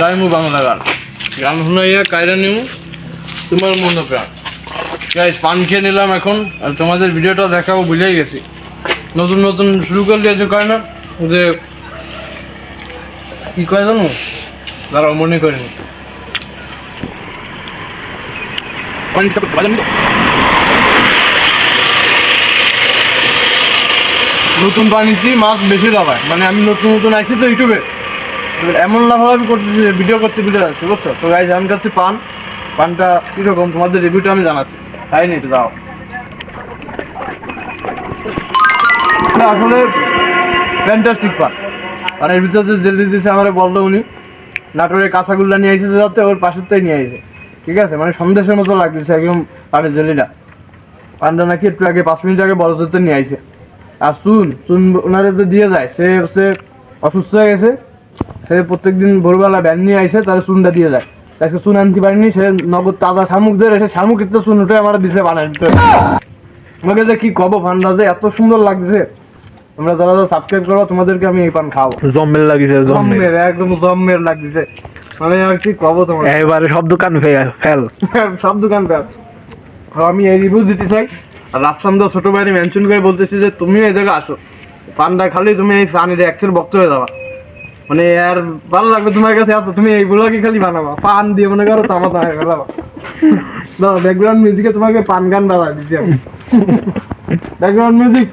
গাইমু বাংলা গান। গান শুনাইয়া কায়রা নিমু তোমার মন প্রাণ। গাইস পান খেয়ে নিলাম এখন আর তোমাদের ভিডিওটা দেখাবো বুঝেই গেছি। নতুন নতুন শুরু করলে যে কয় না? যে কি কয় জানো? দাঁড়াও মনে করিনি। নতুন পানিতে মাছ বেশি লাভায় মানে আমি নতুন নতুন আইছি তো ইউটিউবে। এমন লাভালাভি করতেছি যে ভিডিও করতে ভিডিও যাচ্ছে বুঝছ? তো গাইজ আমি কাছে পান। পানটা কীরকম? তোমাদের রিভিউটা আমি জানাচ্ছি। তাই নি দাও না, আসলে ফ্যান্টাস্টিক পান। আর এর ভিতরে যে জেলি দিয়েছে আমার বলল উনি, নাটোরের কাঁচাগুল্লা নিয়ে এসেছে যাতে ওর পাশের থেকে নিয়ে এসেছে ঠিক আছে? মানে সন্দেশের মতো লাগতেছে একদম পানের জেলিটা। পানটা নাকি একটু আগে, পাঁচ মিনিট আগে বড় নিয়ে আইছে। আর চুন চুন ওনারে তো দিয়ে যায়, সে হচ্ছে অসুস্থ হয়ে গেছে। সে প্রত্যেকদিন ভোরবেলা ব্যান নিয়ে আইসে তার চুনটা দিয়ে যায় তাকে চুন আনতে পারিনি সে নগদ তাজা শামুক দিয়ে এসে শামুক একটু চুন উঠে আমার দিছে বানায় দিতে তোমাকে যে কি কব ফান্ডা যে এত সুন্দর লাগছে। তোমরা যারা যারা সাবস্ক্রাইব করো তোমাদেরকে আমি এই পান খাওয়াবো। জম্মেল লাগিছে জম্মের। একদম জম্মের লাগছে। মানে আর কি কব তোমার? এবারে সব দোকান ফেল। সব দোকান প্যাস আমি এই রিভিউ দিতে চাই। আর রাফসান দা ছোট ভাইরে মেনশন করে বলতেছি যে তুমিও এই জায়গায় আসো। পানটা খালি তুমি এই পানির একচের বক্ত হয়ে যাবা। মানে আর ভালো লাগবে তোমার কাছে আসো তুমি এইগুলো কি খালি বানাবা। পান দিয়ে মনে করো তামা তামা গেলাবা দাও ব্যাকগ্রাউন্ড মিউজিকে তোমাকে পান গান বাজা দিচ্ছি আমি ব্যাকগ্রাউন্ড মিউজিক